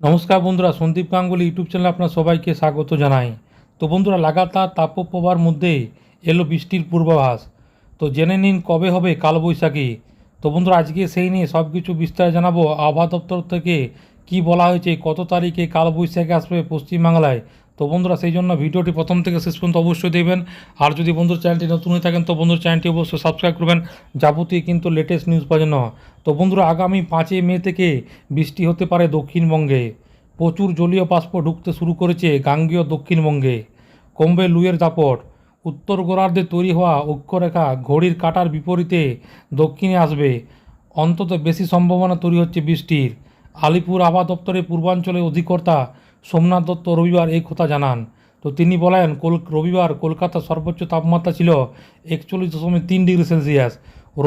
নমস্কার বন্ধুরা, Sandeep Ganguly YouTube channel আপনার সবাইকে স্বাগত জানাই। তো বন্ধুরা, লাগাতার তাপপ্রভার মধ্যে এলো বৃষ্টির পূর্বাভাস। তো জেনে নিন কবে হবে কালবৈশাখী। তো বন্ধুরা, আজকে সেই নিয়ে সব কিছু বিস্তারে জানাব। আবহাওয়া দপ্তর থেকে কি বলা হয়েছে, কত তারিখে কালবৈশাখী আসবে পশ্চিমবাংলায়? তো বন্ধুরা সেই জন্য ভিডিওটি প্রথম থেকে শেষ পর্যন্ত অবশ্যই দেখবেন। আর যদি বন্ধুর চ্যানেলটি নতুন হয়ে থাকেন, তো বন্ধুর চ্যানেলটি অবশ্যই সাবস্ক্রাইব করবেন। যাবতীয় কিন্তু লেটেস্ট নিউজ পাওয়ার জন্য। তো বন্ধুরা, আগামী পাঁচই মে থেকে বৃষ্টি হতে পারে দক্ষিণবঙ্গে। প্রচুর জলীয় বাষ্প ঢুকতে শুরু করেছে গাঙ্গীয় দক্ষিণবঙ্গে। কমবে লুয়ের দাপট। উত্তর গোলার্ধে তৈরি হওয়া অক্ষরেখা ঘড়ির কাটার বিপরীতে দক্ষিণে আসবে। অন্তত বেশি সম্ভাবনা তৈরি হচ্ছে বৃষ্টির। আলিপুর আবহাওয়া দপ্তরের পূর্বাঞ্চলের অধিকর্তা সোমনাথ দত্ত রবিবার এই কথা জানান। তো তিনি বলেন, কল, রবিবার কলকাতার সর্বোচ্চ তাপমাত্রা ছিল একচল্লিশ দশমিক তিন ডিগ্রি সেলসিয়াস।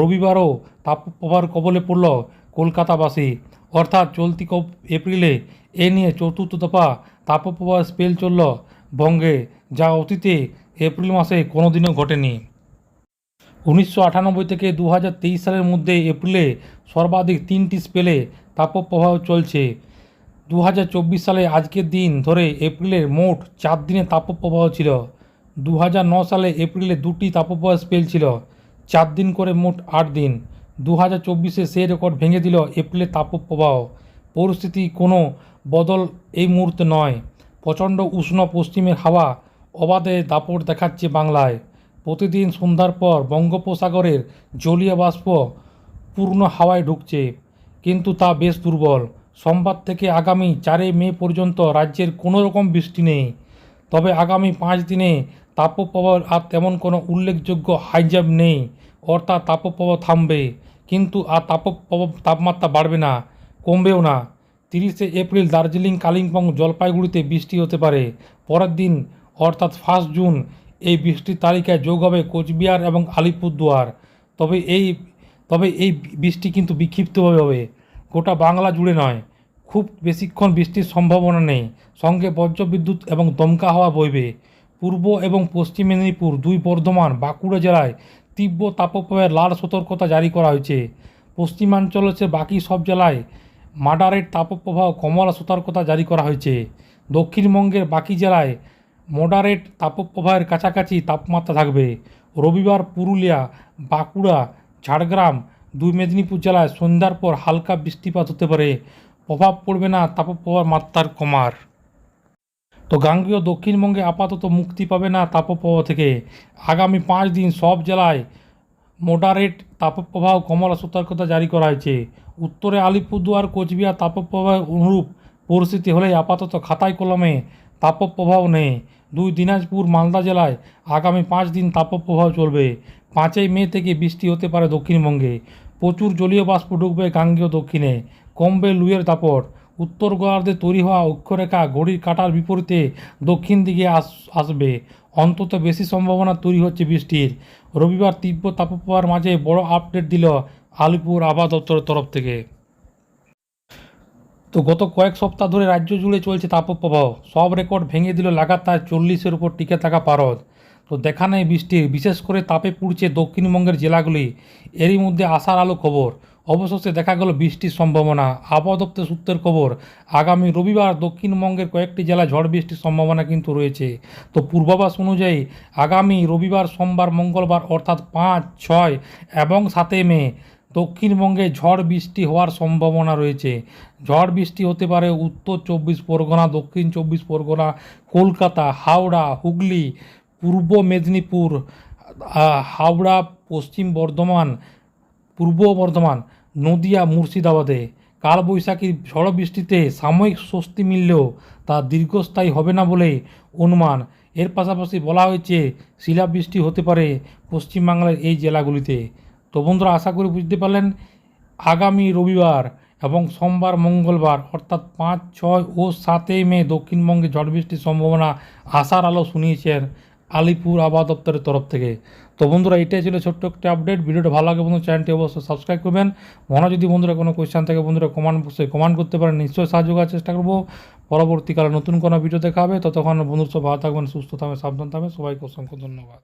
রবিবারও তাপপ্রবাহের কবলে পড়ল কলকাতাবাসী। অর্থাৎ চলতি এপ্রিলে এ নিয়ে চতুর্থ দফা তাপপ্রবাহ স্পেল চলল বঙ্গে, যা অতীতে এপ্রিল মাসে কোনোদিনও ঘটেনি। উনিশশো আটানব্বই থেকে দু সালের মধ্যে এপ্রিলে সর্বাধিক তিনটি স্পেলে তাপপ্রবাহ চলছে। দু সালে আজকের দিন ধরে এপ্রিলের মোট চার দিনে তাপপ্রবাহ ছিল। দু সালে এপ্রিলে দুটি তাপপ্রবাহ স্পেল ছিল। চার দিন করে মোট আট দিন। দু হাজার চব্বিশে সেই রেকর্ড ভেঙে দিল এপ্রিলের তাপপ্রবাহ। পরিস্থিতি কোনো বদল এই মুহূর্তে নয়। প্রচণ্ড উষ্ণ পশ্চিমের হাওয়া অবাধে দাপট দেখাচ্ছে বাংলায়। প্রতিদিন সন্ধ্যার পর বঙ্গোপসাগরের জলীয় বাষ্প পূর্ণ হাওয়ায় ঢুকছে, কিন্তু তা বেশ দুর্বল। সোমবার থেকে আগামী চারই মে পর্যন্ত রাজ্যের কোনো রকম বৃষ্টি নেই। তবে আগামী পাঁচ দিনে তাপপ্রবাহ আর তেমন কোনো উল্লেখযোগ্য হাইজাব নেই, অর্থাৎ তাপপ্রবাহ থামবে। কিন্তু আর তাপপ্রবাহ তাপমাত্রা বাড়বে না, কমবেও না। তিরিশে এপ্রিল দার্জিলিং, কালিম্পং, জলপাইগুড়িতে বৃষ্টি হতে পারে। পরের দিন, অর্থাৎ ফার্স্ট জুন, এই বৃষ্টির তালিকায় যোগ হবে কোচবিহার এবং আলিপুরদুয়ার। তবে এই তবে এই বৃষ্টি কিন্তু বিক্ষিপ্তভাবে হবে। গোটা বাংলা জুড়ে নয়। খুব বেশিক্ষণ বৃষ্টির সম্ভাবনা নেই। সঙ্গে বজ্রবিদ্যুৎ এবং দমকা হাওয়া বইবে। পূর্ব এবং পশ্চিম মেদিনীপুর দুই বর্ধমান, বাঁকুড়া জেলায় তীব্র তাপপ্রবাহের লাল সতর্কতা জারি করা হয়েছে। পশ্চিমাঞ্চলের চেয়ে বাকি সব জেলায় মাডারেট তাপপ্রবাহ, কমলা সতর্কতা জারি করা হয়েছে। দক্ষিণবঙ্গের বাকি জেলায় মডারেট তাপপ্রবাহের কাছাকাছি তাপমাত্রা থাকবে। রবিবার পুরুলিয়া, বাঁকুড়া, ঝাড়গ্রাম, দুই মেদিনীপুর জেলায় সন্ধ্যার পর হালকা বৃষ্টিপাত হতে পারে। প্রভাব পড়বে না, তাপপ্রবাহ মাত্রার কমার। তো গাঙ্গীয় দক্ষিণবঙ্গে আপাতত মুক্তি পাবে না তাপপ্রবাহ থেকে। আগামী পাঁচ দিন সব জেলায় মোডারেট তাপপ্রবাহ, কমলা সতর্কতা জারি করা হয়েছে। উত্তরে আলিপুরদুয়ার, কোচবিহার তাপপ্রবাহ অনুরূপ পরিস্থিতি হলে আপাতত খাতায় কলমে তাপপ্রবাহ নেই। দুই দিনাজপুর, মালদা জেলায় আগামী পাঁচ দিন তাপপ্রবাহ চলবে। পাঁচই মে থেকে বৃষ্টি হতে পারে দক্ষিণবঙ্গে। প্রচুর জলীয় বাষ্প ঢুকবে গাঙ্গেয় দক্ষিণে। কমবে লুয়ের দাপট। উত্তর গোলার্ধে তৈরি হওয়া অক্ষরেখা ঘড়ির কাটার বিপরীতে দক্ষিণ দিকে আস আসবে। অন্তত বেশি সম্ভাবনা তৈরি হচ্ছে বৃষ্টির। রবিবার তীব্র তাপপ্রবাহের মাঝে বড় আপডেট দিল আলিপুর আবহাওয়া দপ্তরের তরফ থেকে। তো গত কয়েক সপ্তাহ ধরে রাজ্য জুড়ে চলছে তাপপ্রবাহ। সব রেকর্ড ভেঙে দিল লাগাতার চল্লিশের উপর টিকে থাকা পারদ। তো দেখা নেই বৃষ্টির বিশেষ করে তাপে পুড়ছে দক্ষিণবঙ্গের জেলাগুলি। এরই মধ্যে আসার আলো খবর। অবশেষে দেখা গেল বৃষ্টির সম্ভাবনা। আবহাওয়া দপ্তর সূত্রের খবর, আগামী রবিবার দক্ষিণবঙ্গের কয়েকটি জেলায় ঝড় বৃষ্টির সম্ভাবনা কিন্তু রয়েছে। তো পূর্বাভাস অনুযায়ী আগামী রবিবার, সোমবার, মঙ্গলবার অর্থাৎ পাঁচ, ছয় এবং সাতে মে দক্ষিণবঙ্গে ঝড় বৃষ্টি হওয়ার সম্ভাবনা রয়েছে। ঝড় বৃষ্টি হতে পারে উত্তর চব্বিশ পরগনা, দক্ষিণ চব্বিশ পরগনা, কলকাতা, হাওড়া, হুগলি পূর্ব মেদিনীপুর হাওড়া, পশ্চিম বর্ধমান, পূর্ব বর্ধমান, নদিয়া, মুর্শিদাবাদে। কালবৈশাখীর ঝড় বৃষ্টিতে সাময়িক স্বস্তি মিললেও তা দীর্ঘস্থায়ী হবে না বলে অনুমান। এর পাশাপাশি বলা হয়েছে, শিলাবৃষ্টি হতে পারে পশ্চিমবাংলার এই জেলাগুলিতে। তো বন্ধুরা, আশা করি বুঝতে পারলেন। আগামী রবিবার এবং সোমবার, মঙ্গলবার, অর্থাৎ পাঁচ, ছয় ও সাতই মে দক্ষিণবঙ্গে ঝড় বৃষ্টির সম্ভাবনা আশার আলো শুনিয়েছেন আলিপুর আবহাওয়া দপ্তরের তরফ থেকে। তো বন্ধুরা, এটাই ছিল ছোট্ট একটা আপডেট ভিডিওটা ভালো লাগে বন্ধু চ্যানেলটি অবশ্যই সাবস্ক্রাইব করবেন। মনে যদি বন্ধুরা কোনো কোয়েশ্চান থাকে, বন্ধুরা কমান্ড বক্সে কমান্ড করতে পারেন। নিশ্চয়ই সাহায্য করার চেষ্টা করব। পরবর্তীকালে নতুন কোনো ভিডিও দেখাবে ততক্ষণ বন্ধুর সব ভালো থাকবেন, সুস্থ থাকবেন, সাবধান থাকবেন। সবাইকে অসংখ্য ধন্যবাদ।